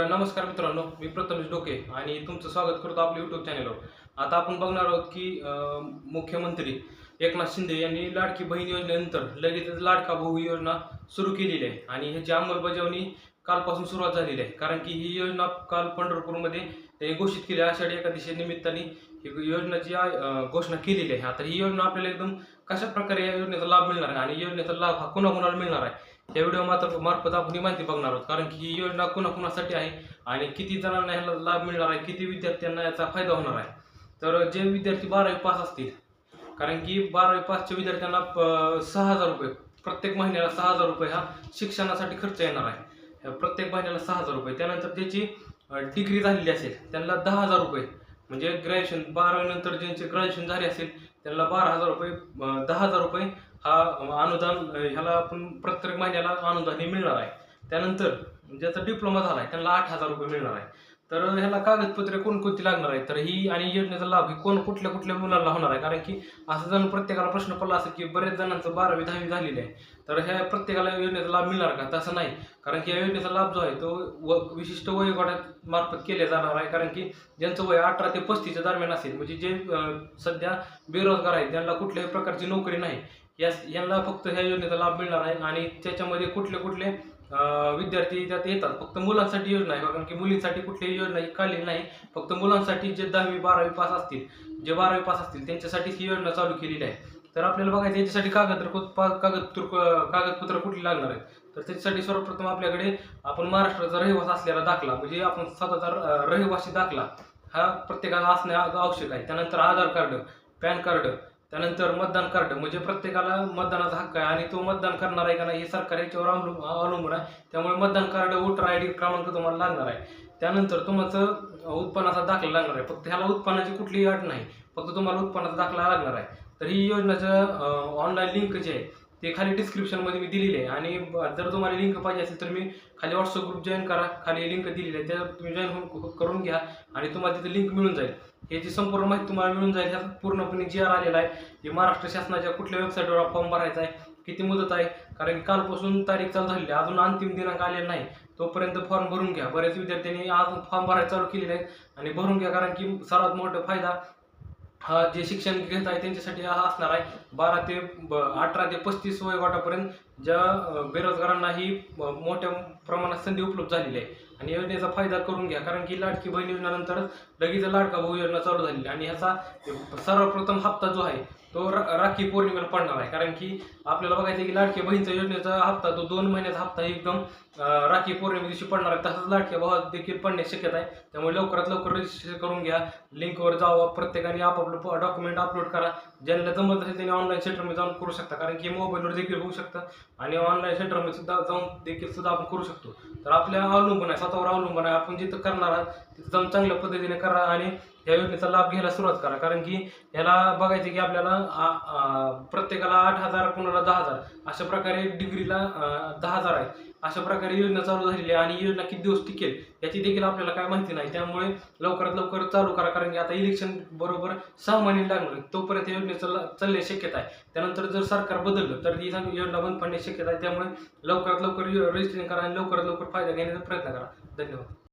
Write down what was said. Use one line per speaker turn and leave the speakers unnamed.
नमस्कार मित्रांनो मी प्रथमेश डोके आणि तुमचं स्वागत करतो आपल्या युट्यूब चॅनलवर आता आपण बघणार आहोत की मुख्यमंत्री एकनाथ शिंदे यांनी लाडकी बहीण योजनेनंतर लगेचच लाडका भाऊ ही योजना सुरू केलेली आहे. आणि ह्याची अंमलबजावणी कालपासून सुरुवात झालेली आहे. कारण की ही योजना काल पंढरपूरमध्ये त्यांनी घोषित केली. आहे आषाढी एकादशी निमित्ताने ही योजनेची घोषणा केलेली आहे. आता ही योजना आपल्याला एकदम कशा प्रकारे या योजनेचा लाभ मिळणार आहे? आणि योजनेचा लाभ हा कोणाकोणाला मिळणार आहे? या व्हिडिओ मात्र मार्फत आपण ही माहिती बघणार आहोत. कारण की ही योजना कुणाकुणासाठी आहे आणि किती जणांना ह्याला लाभ मिळणार आहे किती विद्यार्थ्यांना याचा फायदा होणार आहे. तर जे विद्यार्थी बारावी पास असतील कारण की बारावी पासच्या विद्यार्थ्यांना प- सहा हजार रुपये प्रत्येक महिन्याला सहा हजार रुपये हा शिक्षणासाठी खर्च येणार आहे. प्रत्येक महिन्याला सहा हजार रुपये. त्यानंतर त्याची डिग्री झालेली असेल त्यांना दहा हजार रुपये. म्हणजे ग्रॅज्युएशन बारावीनंतर ज्यांचे ग्रॅज्युएशन झाले असेल त्यांना बारा हजार रुपये दहा हजार रुपये हा अनुदान ह्याला आपण प्रत्येक महिन्याला अनुदान हे मिळणार आहे. त्यानंतर ज्याचा डिप्लोमा झाला आहे त्यांना आठ हजार रुपये मिळणार आहे. तर ह्याला कागदपत्रे कोणकोणती लागणार आहे तर ही आणि योजनेचा लाभ ही कोण कुठल्या कुठल्या मुलांना होणार आहे? कारण की असं जण प्रत्येकाला प्रश्न पडला असेल की बरेच जणांचं बारावी दहावी झालेली आहे. तर ह्या प्रत्येकाला योजनेचा लाभ मिळणार का? तसं नाही. कारण की या योजनेचा लाभ जो आहे तो व विशिष्ट वयोगटात मार्फत केले जाणार आहे. कारण की ज्यांचं वय अठरा ते पस्तीसच्या दरम्यान असेल म्हणजे जे सध्या बेरोजगार आहेत त्यांना कुठल्याही प्रकारची नोकरी नाही. या यांना फक्त ह्या योजनेचा लाभ मिळणार आहे आणि त्याच्यामध्ये कुठले कुठले विद्यार्थी त्यात येतात. फक्त मुलांसाठी योजना आहे कारण की मुलींसाठी कुठलीही योजना ही काढलेली नाही. फक्त मुलांसाठी जे दहावी बारावी पास असतील जे बारावी पास असतील त्यांच्यासाठी ही योजना चालू केलेली आहे. तर आपल्याला बघायचं याच्यासाठी कागदपत्र कागदपत्र कागदपत्र कुठली लागणार आहेत? तर त्याच्यासाठी सर्वप्रथम आपल्याकडे आपण महाराष्ट्राचा रहिवास असलेला दाखला म्हणजे आपण स्वतःचा रहिवासी दाखला हा प्रत्येकाला असणे आवश्यक आहे. त्यानंतर आधार कार्ड पॅन कार्ड त्यानंतर मतदान कार्ड म्हणजे प्रत्येकाला मतदानाचा हक्क आहे आणि तो मतदान करणार आहे का नाही हे सरकार याच्यावर अवलंब अवलंबून आहे. त्यामुळे मतदान कार्ड वोटर आय डी क्रमांक तुम्हाला लागणार आहे. त्यानंतर तुमचं उत्पन्नाचा दाखला लागणार आहे. फक्त ह्याला उत्पन्नाची कुठलीही अट नाही फक्त तुम्हाला उत्पन्नाचा दाखला लागणार आहे. तर ही योजनाचं ऑनलाईन लिंक जे आहे ते खाली डिस्क्रिप्शनमध्ये मी दिलेली आहे. आणि जर तुम्हाला लिंक पाहिजे असेल तर मी खाली व्हॉट्सअप ग्रुप जॉईन करा. खाली लिंक दिलेली आहे. त्या तुम्ही जॉईन होऊन करून घ्या आणि तुम्हाला तिथे लिंक मिळून जाईल. याची संपूर्ण माहिती तुम्हाला मिळून जाईल. ह्यात पूर्णपणे जी आर आलेला आहे. हे महाराष्ट्र शासनाच्या कुठल्या वेबसाईटवर फॉर्म भरायचा आहे किती मुदत आहे? कारण की कालपासून तारीख चालू झालेली आहे. अजून अंतिम दिनांक आलेला नाही. तोपर्यंत फॉर्म भरून घ्या. बऱ्याच विद्यार्थ्यांनी अजून फॉर्म भरायला चालू केलेले आहेत आणि भरून घ्या. कारण की सर्वात मोठा फायदा हा जे शिक्षण घेत आहे त्यांच्यासाठी हा असणार आहे. बारा ते ब- अठरा ते पस्तीस वयोगटापर्यंत ज्या बेरोजगारांनाही बेरोजगारांना ही मोठ्या प्रमाणात संधी उपलब्ध झालेली आहे. आणि योजनेचा फायदा करून घ्या. कारण की लाडकी बहीण योजनेनंतर लगेच लाडका भाऊ योजना चालू झालेली आहे. आणि ह्याचा सर्वप्रथम हप्ता जो आहे तो रा- राखी पौर्णिमेला पडणार आहे. कारण की आपल्याला बघायचं आहे की लाडकी बहीणचा योजनेचा हप्ता तो दोन महिन्याचा हप्ता एकदम राखी पौर्णिमे दिवशी पडणार आहे. तसंच लाडक्या भावात देखील पडण्याची शक्यता आहे. त्यामुळे लवकरात लवकर रजिस्ट्रेशन करून घ्या. लिंकवर जावा. प्रत्येकाने आपापलं डॉक्युमेंट अपलोड करा. ज्यांना जमत असेल त्यांनी ऑनलाईन सेंटरमध्ये जाऊन करू शकता. कारण की मोबाईलवर देखील होऊ शकतं. आणि ऑनलाईन सेंटरमध्ये सुद्धा जाऊन देखील सुद्धा आपण करू शकतो. तर आपल्या अवलंबून आहे स्वतःवर अवलंबून आहे आपण जिथं करणार आहात तिथं जाऊन चांगल्या पद्धतीने करा आणि या योजनेचा लाभ घ्यायला सुरुवात करा. कारण की ह्याला बघायचं की आपल्याला प्रत्येकाला आठ हजार कोणाला दहा हजार अशा प्रकारे डिग्रीला दहा हजार आहे. अशा प्रकारे योजना चालू झालेली आहे आणि योजना किती दिवस टिकेल याची देखील आपल्याला काय माहिती नाही. त्यामुळे लवकरात लवकर चालू करा कारण की आता इलेक्शन बरोबर सहा महिने लागणार तोपर्यंत या योजनेचं चालण्याची शक्यता आहे. त्यानंतर जर सरकार बदललं तर ही योजना बंद पडण्याची शक्यता आहे. त्यामुळे लवकरात लवकर रजिस्ट्रेशन करा आणि लवकरात लवकर फायदा घेण्याचा प्रयत्न करा. धन्यवाद.